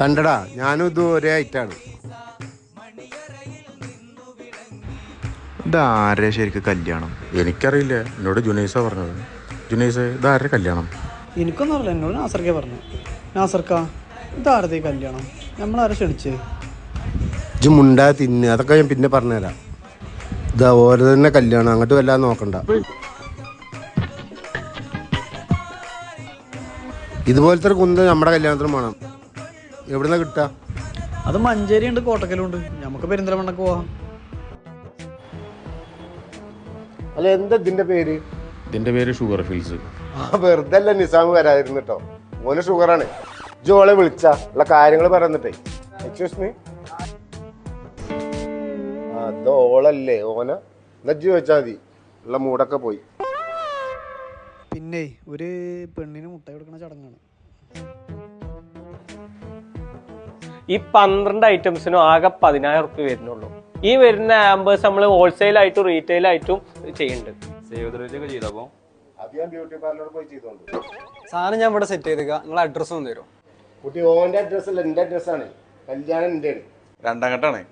കണ്ടടാ ഞാനും ഇത് ഒരേ ഐറ്റാണ് ഇതാരെ ശരിക്കും കല്യാണം? എനിക്കറിയില്ല. എന്നോട് ജുനൈസ പറഞ്ഞത്. ജുനൈസ ഇതാരുടെ കല്യാണം? എനിക്കൊന്നും അറിയില്ല. എന്നോട് നാസർക്കെ പറഞ്ഞു നാസർക്ക ഇതാരതേ കല്യാണം? നമ്മളാരെ ക്ഷണിച്ചേ? ഇജ് മുണ്ടാ തിന്ന്. അതൊക്കെ ഞാൻ പിന്നെ പറഞ്ഞുതരാം. ഇതാ ഓരോ തന്നെ കല്യാണം. അങ്ങോട്ട് വല്ലാതെ നോക്കണ്ട. ഇതുപോലത്തെ ഒരു കുന്ത് നമ്മുടെ കല്യാണത്തിന് വേണം. എവിടുന്ന കിട്ടുക അത് മഞ്ചേരി ഉണ്ട് കോട്ടക്കലും ഉണ്ട് നമുക്ക് പെരിന്തൽമണ്ണക്ക് പോവാം. അല്ല എന്താ ഇതിന്റെ പേര്? ഇതിന്റെ പേര് ഷുഗർ ഫിൽസ്. ആ വെറുതെ അല്ല നിസാമ് വരാതിരുന്നു കേട്ടോ ഓന് ഷുഗറാണ്. ജോളെ വിളിച്ച. ഉള്ള കാര്യങ്ങൾ പറഞ്ഞിട്ടേ. എക്സ്ക്യൂസ് മീ അതോളല്ലേ ഓളല്ലേ. ഓന? എന്നാ ഇജ്ജ് മതി. ഉള്ള മൂടൊക്കെ പോയി. പിന്നെ ഒരു പെണ്ണിന് മുട്ടായി കൊടുക്കുന്ന ചടങ്ങാണ്. ഈ പന്ത്രണ്ട് ഐറ്റംസിനും ആകെ പതിനായിരം റുപ്യ വരുന്നുള്ളൂ. ഈ വരുന്ന ആംബേഴ്സ് നമ്മൾ ഹോൾസെയിൽ ആയിട്ടും റീറ്റെയിൽ ആയിട്ടും ചെയ്യുന്നുണ്ട്. സാധനം ഞാൻ ഇവിടെ സെറ്റ് ചെയ്തേക്കാം. നിങ്ങൾ അഡ്രസ്സ് ഒന്ന് തരും കുട്ടി ഓന്റെ അഡ്രസ്സല്ല എന്റെ അഡ്രസ്സാണ് കല്യാണം എന്റെ രണ്ടാം ഘട്ടാണേ